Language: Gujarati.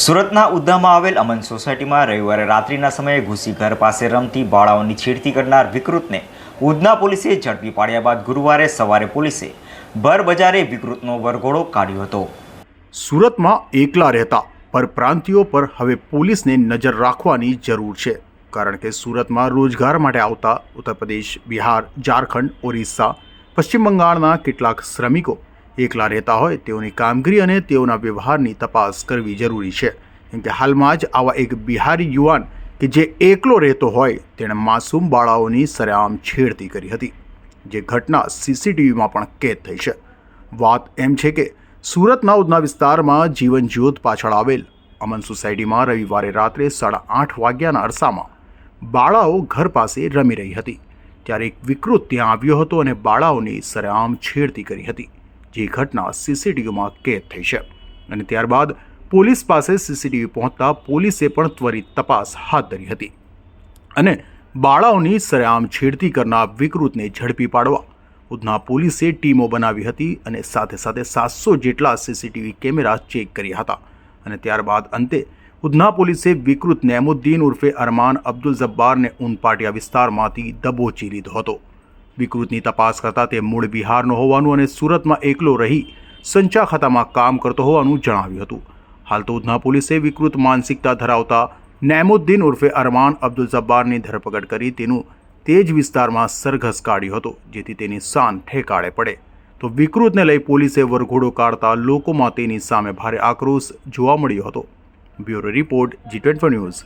સુરતના ઉદ્દામાં આવેલ અમન સોસાયટીમાં રવિવારે રાત્રિના સમયે ઘૂસી ઘર પાસે રમતી બાળાઓની છેડતી કરનાર વિકૃતને ઉધના પોલીસે ઝડપી પાડ્યા બાદ ગુરુવારે સવારે પોલીસે ભર બજારે વિકૃતનો વરઘોડો કાઢ્યો હતો. સુરતમાં એકલા રહેતા પરપ્રાંતિયો પર હવે પોલીસને નજર રાખવાની જરૂર છે, કારણ કે સુરતમાં રોજગાર માટે આવતા ઉત્તર પ્રદેશ બિહાર, ઝારખંડ, ઓરિસ્સા, પશ્ચિમ બંગાળના કેટલાક શ્રમિકો એકલા રહેતા હોય તેઓની કામગીરી અને તેઓના વ્યવહારની તપાસ કરવી જરૂરી છે. કેમ કે હાલમાં જ આવા એક બિહારી યુવાન કે જે એકલો રહેતો હોય, તેણે માસૂમ બાળાઓની સરેઆમ છેડતી કરી હતી, જે ઘટના સીસીટીવીમાં પણ કેદ થઈ છે. વાત એમ છે કે સુરતના ઉધના વિસ્તારમાં જીવન જ્યોત પાછળ આવેલ અમન સોસાયટીમાં રવિવારે રાત્રે સાડા આઠ વાગ્યાના અરસામાં બાળાઓ ઘર પાસે રમી રહી હતી. ત્યારે એક વિકૃત ત્યાં આવ્યો હતો અને બાળાઓની સરેઆમ છેડતી કરી હતી. જે ઘટના સીસીટીવીમાં કેદ થઈ છે. અને ત્યારબાદ પોલીસ પાસે સીસીટીવી પહોંચતા પોલીસે પણ ત્વરિત તપાસ હાથ ધરી હતી. અને બાળાઓની સરેઆમ છેડતી કરનાર વિકૃતને ઝડપી પાડવા ઉધના પોલીસે ટીમો બનાવી હતી અને સાથે સાથે સાતસો જેટલા સીસીટીવી કેમેરા ચેક કર્યા હતા. અને ત્યારબાદ અંતે ઉધના પોલીસે વિકૃત નેમુદ્દીન ઉર્ફે અરમાન અબ્દુલ જબ્બારને ઉનપાટિયા વિસ્તારમાંથી દબોચી લીધો હતો. વિકૃતની તપાસ કરતાં તે મૂળ બિહારનો હોવાનું અને સુરતમાં એકલો રહી સંચા ખાતામાં કામ કરતો હોવાનું જણાવ્યું હતું. હાલ તો ઉધના પોલીસે વિકૃત માનસિકતા ધરાવતા નેમુદ્દીન ઉર્ફે અરમાન અબ્દુલ જબ્બારની ધરપકડ કરી તેનું તે જ વિસ્તારમાં સરઘસ કાઢ્યો હતો, જેથી તેની શાન ઠેકાળે પડે. તો વિકૃતને લઈ પોલીસે વરઘોડો કાઢતા લોકોમાં તેની સામે ભારે આક્રોશ જોવા મળ્યો હતો. Bureau report G twenty news.